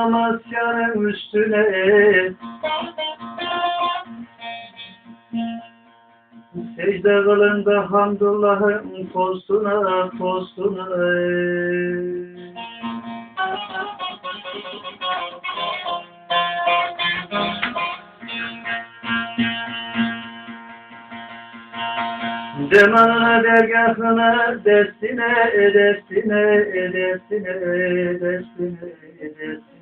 Zanamaz yanım üstüne. Secde kılında hamdullahın postuna postuna. Cemalına dergahına destine destine destine destine destine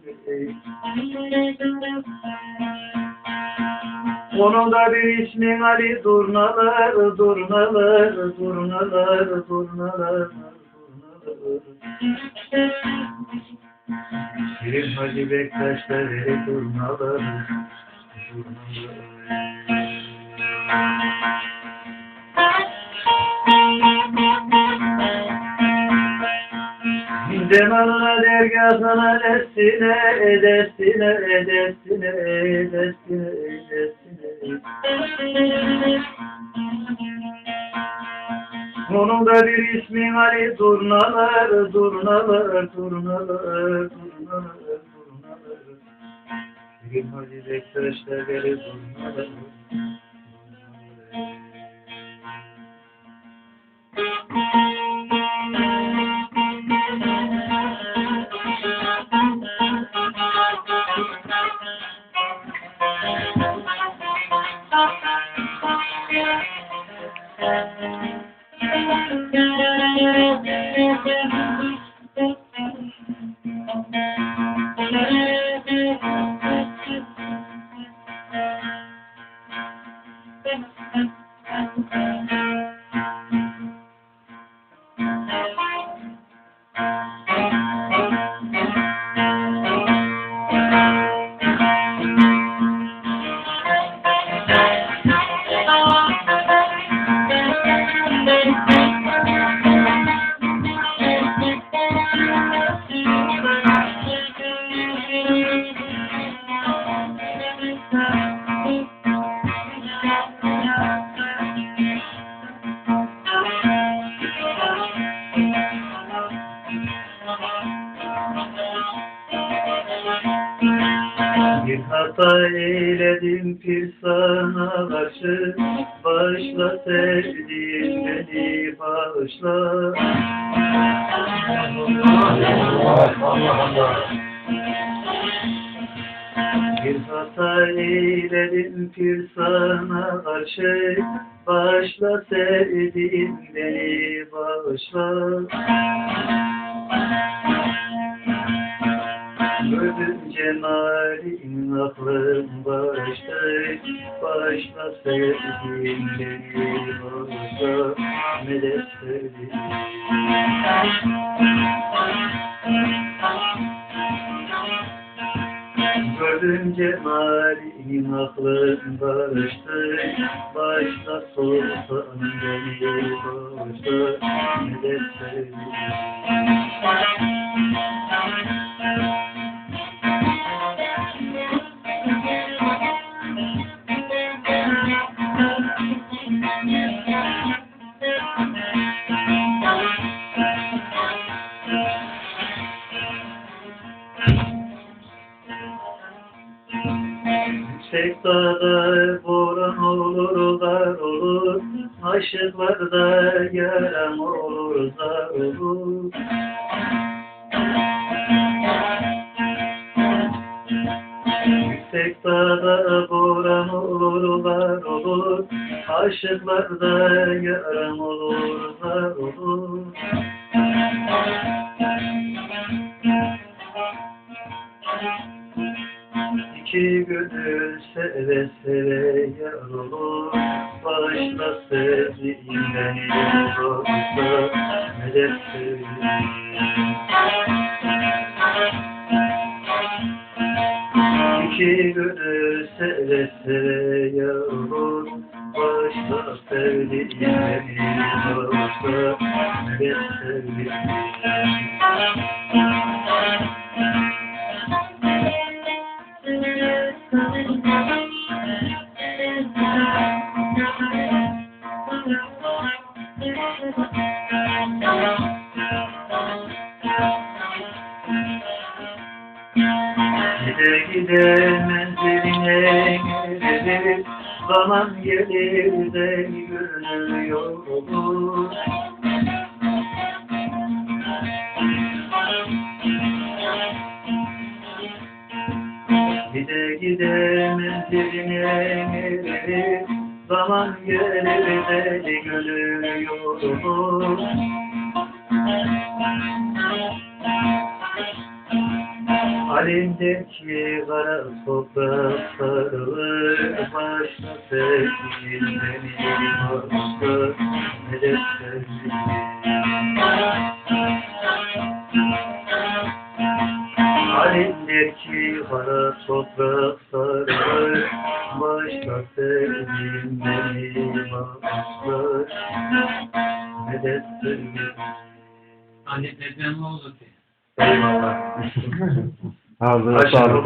Onun da bir ismi Ali durnalar durnalar durnalar durnalar durnalar. Şirin Hacı Bektaşları durnalar durnalar. Cemalına dergahına destine destine destine destine destine. Onun da bir ismi Ali durnalar durnalar durnalar durnalar durnalar Bir Hacı Bektaşları durnalar Bir hata eyledim pir sana karşı Bağışla sevdiğim beni bağışla. Bir hata eyledim pir sana karşı. Bağışla sevdiğim beni bağışla. Gördüm cemalin aklım başta Başla sevdiğim beni bağışla Medet sevdiğim Gördüm cemalin aklım barıştı Başla sultan beni bağışla Medet sevdiğim Yüksek dağda boran olur, dar olur, aşıklarda yaram olur, zar olur. Dağda boran olur, dar olur, aşıklarda yaram olur, zar olur. İki gönül seve seve yar olur Bağışla sevdiğim beni Bağışla medet sevdiğim gönül seve seve yar olur Bağışla sevdiğim beni Bağışla medet sevdiğim gide menziline gelir Zaman gelir de gönül yorulur Gide gide menziline gelir Zaman gelir de gönül yorulur Halimdeki kara toprak sarılır Başta beni başka ne de Halimdeki kara toprak sarılır Başta sevdiğim beni başka ne de sevdiğim Aletlerden ne oldu ki? Eyvallah. Ağzına sağlık.